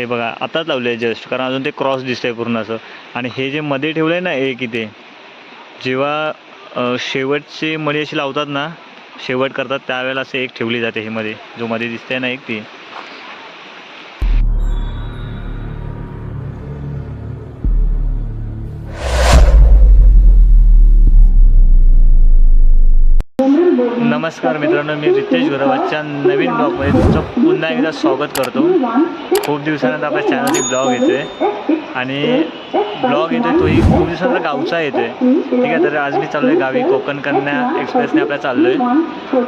हे बघा आताच लावले आहे जस्ट कारण अजून ते क्रॉस दिसतंय पूर्ण असं. आणि हे जे मध्ये ठेवलं आहे ना एक इथे जेव्हा शेवटचे मळी अशी लावतात ना शेवट करतात त्यावेळेला असं एक ठेवली जाते हे मध्ये. जो मध्ये दिसतंय ना एक ती. नमस्कार मित्रांनो मी रितेश गुरवाच्या नवीन ब्लॉगमध्ये तुमचं पुन्हा एकदा स्वागत करतो. खूप दिवसानंतर आपल्या चॅनलची ब्लॉग येतोय. आणि ब्लॉग येतोय तोही खूप दिवसानंतर गावचा येतोय. ठीक आहे तर आज मी चाललो आहे गावी. कोकण कन्या एक्सप्रेसने आपल्या चाललो आहे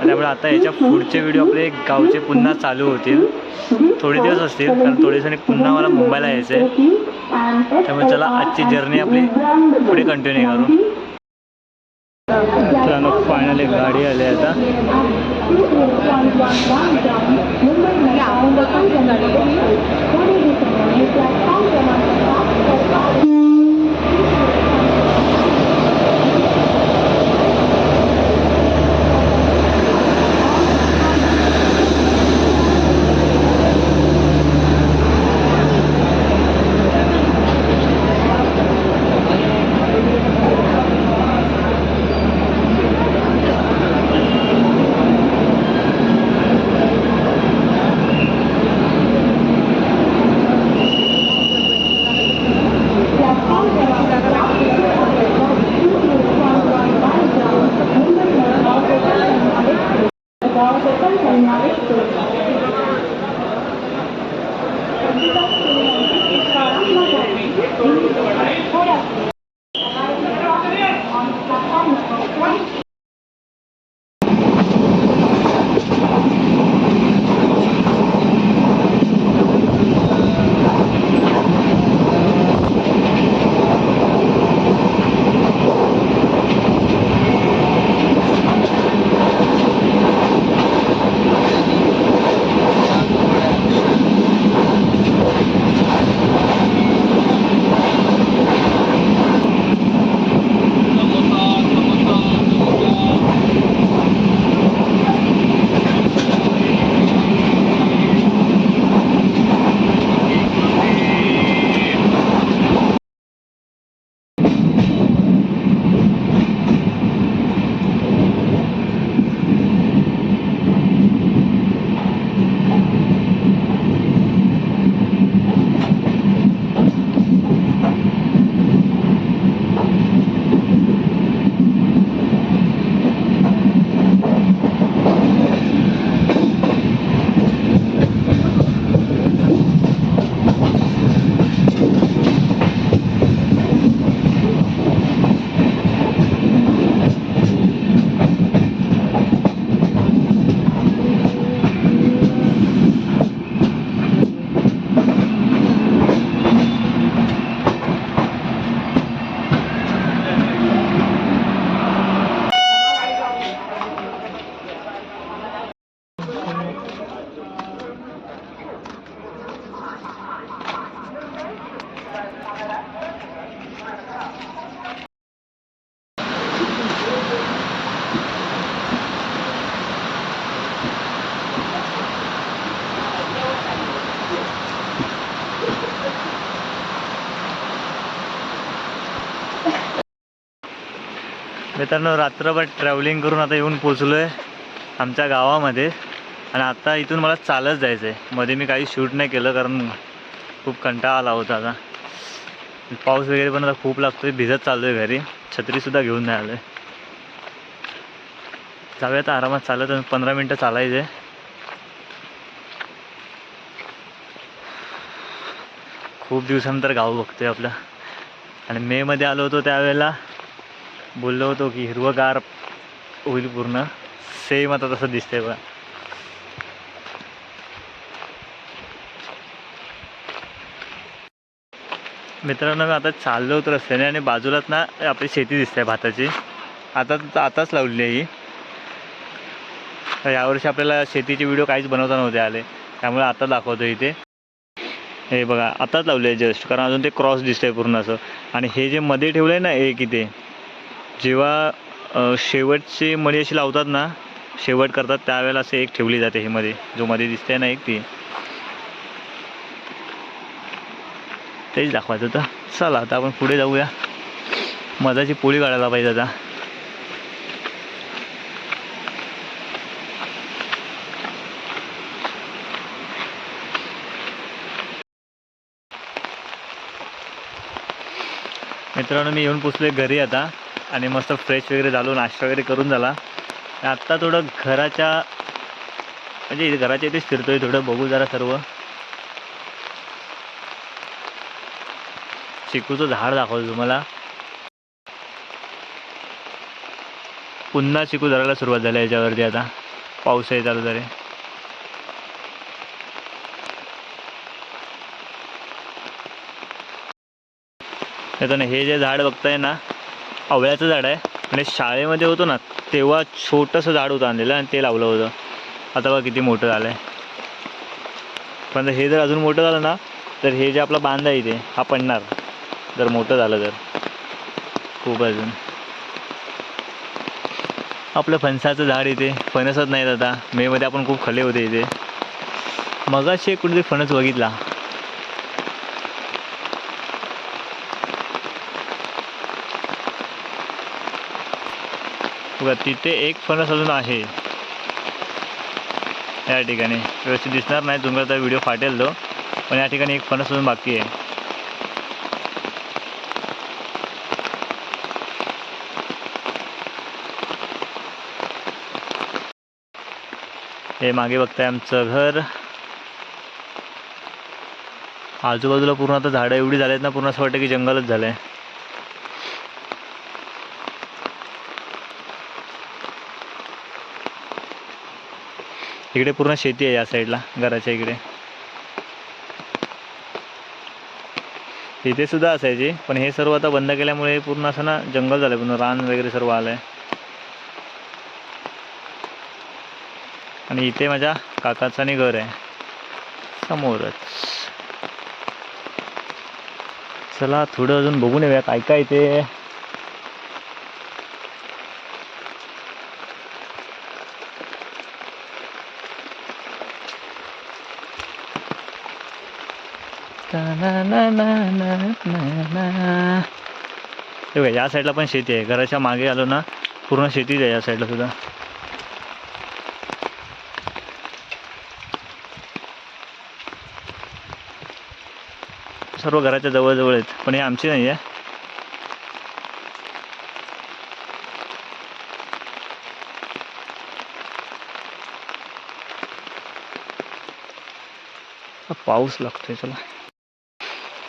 त्यामुळे आता याच्या पुढचे व्हिडिओ आपले गावचे पुन्हा चालू होतील. थोडे दिवस असतील कारण थोडे दिवसांनी पुन्हा मला मुंबईला यायचं आहे त्यामुळे चला आजची जर्नी आपली पुढे कंटिन्यू करू. मित्रांनो फायनली गाडी आली आहे आता Thank you. मित्रांनो रात्रभर ट्रॅव्हलिंग करून आता येऊन पोचलो आहे आमच्या गावामध्ये. आणि आता इथून मला चालत जायचं आहे मध्ये मी काही शूट नाही केलं कारण खूप कंटाळा आला होता आता. पाऊस वगैरे पण आता खूप लागतो आहे भिजत चाललो आहे घरी छत्रीसुद्धा घेऊन नाही आलो आहे जाऊया तर आरामात चालत पंधरा मिनटं चालायचं आहे खूप दिवसानंतर गाव बघतोय आपलं. आणि मेमध्ये आलो होतो त्यावेळेला. बोललो होतो की हिरवगार होईल पूर्ण. सेम आता तसं दिसतंय बघा. मित्रांनो मी आता चाललो होतो रस्त्याने आणि बाजूलाच ना आपली शेती दिसते भाताची. आता आताच लावलेली आहे ही. तर यावर्षी आपल्याला शेतीचे व्हिडिओ काहीच बनवता नव्हते आले. त्यामुळे आता दाखवतो इथे. हे बघा आताच लावले आहे जस्ट. कारण अजून ते क्रॉस दिसतंय पूर्ण असं. आणि हे जे मध्ये ठेवलं आहे ना एक इथे जेव्हा शेवटचे शेवटची मळी अशी लावतात ना शेवट करतात त्यावेळेला असे एक ठेवली जाते हे मध्ये जो मध्ये दिसते ना एक ती. तेच दाखवायचं होतं. चला आता आपण पुढे जाऊया. मधाची पोळी काढायला पाहिजे आता. मित्रांनो मी येऊन पोचलोय घरी आता. आणि मस्त फ्रेश वगैरे झालो नाश्ता वगैरे करून झाला. आत्ता थोडं घराच्या म्हणजे घराच्या इथेच फिरतोय थोडं बघू जरा सर्व. चिकूचं झाड दाखवतो तुम्हाला. पुन्हा चिकू धरायला सुरुवात झाली याच्यावरती आता. पाऊसही चालू झाले त्याच्यानं हे जे झाड बघताय ना आवळ्याचं झाड आहे. म्हणजे शाळेमध्ये होतो ना तेव्हा छोटंसं झाड होतं आणलेलं आणि ते लावलं होतं. आता बघा किती मोठं झालं आहे. पण हे जर अजून मोठं झालं ना तर हे जे आपला बांध आहे इथे हा पडणार. जर मोठं झालं तर. खूप अजून. आपलं फणसाचं झाड इथे फणसच नाहीत आता. मेमध्ये आपण खूप खले होते इथे. मगाशी एक कुठेतरी फणस बघितला. बघा तिथे एक फणस अजून आहे. या ठिकाणी. व्यवस्थित दिसणार नाही तुम्हाला तर व्हिडिओ फाटेल तो. पण या ठिकाणी एक फणस अजून बाकी आहे. हे मागे बघताय आमचं घर. आजूबाजूला पूर्ण आता झाडं एवढी झाली आहेत ना पूर्ण असं वाटतं की जंगलच झालं आहे इकडे पूर्ण शेती आहे या साईडला घराच्या इकडे. इथे सुद्धा असायची पण हे सर्व आता बंद केल्यामुळे पूर्ण असं ना जंगल झालं पूर्ण रान वगैरे सर्व आलंय. आणि इथे माझ्या काकाचं आणि घर आहे. समोरच. चला थोडं अजून बघून येऊया काय काय इथे. बघा या साईडला पण शेती आहे. घराच्या मागे आलो ना पूर्ण शेतीच आहे या साईडला सुद्धा. सर्व घराच्या जवळजवळ आहेत पण हे आमची नाही आहे. पाऊस लागतोय चला.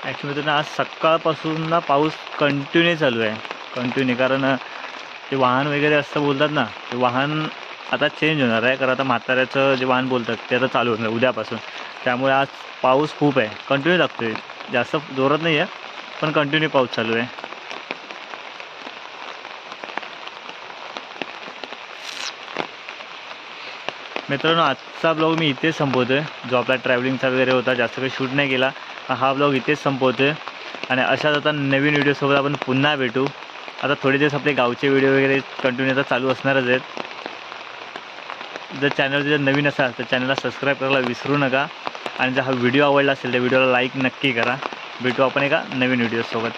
ॲक्च्युली तर आज सकाळपासून ना पाऊस कंटिन्यू चालू आहे. कंटिन्यू कारण ते वाहन वगैरे असं बोलतात ना ते वाहन आता चेंज होणार आहे. कारण आता म्हाताऱ्याचं जे वाहन बोलतात ते आता चालू होणार उद्यापासून. त्यामुळे आज पाऊस खूप आहे. कंटिन्यू लागतो आहे जास्त जोरात नाही आहे पण कंटिन्यू पाऊस चालू आहे. मित्रांनो आजचा ब्लॉग मी इथेच संपवतोय. जो आपला ट्रॅव्हलिंगचा वगैरे होता जास्त काही शूट नाही केला. हा ब्लॉग इथेच संपवतोय. आणि अशाच आता नवीन व्हिडिओसोबत आपण पुन्हा भेटू. आता थोडे दिवस आपले गावचे व्हिडिओ वगैरे कंटिन्यू आता चालू असणारच आहेत. जर चॅनल जर नवीन असाल तर चॅनलला सबस्क्राईब करायला विसरू नका. आणि जर हा व्हिडिओ आवडला असेल तर व्हिडिओला लाईक नक्की करा. भेटू आपण एका नवीन व्हिडिओसोबत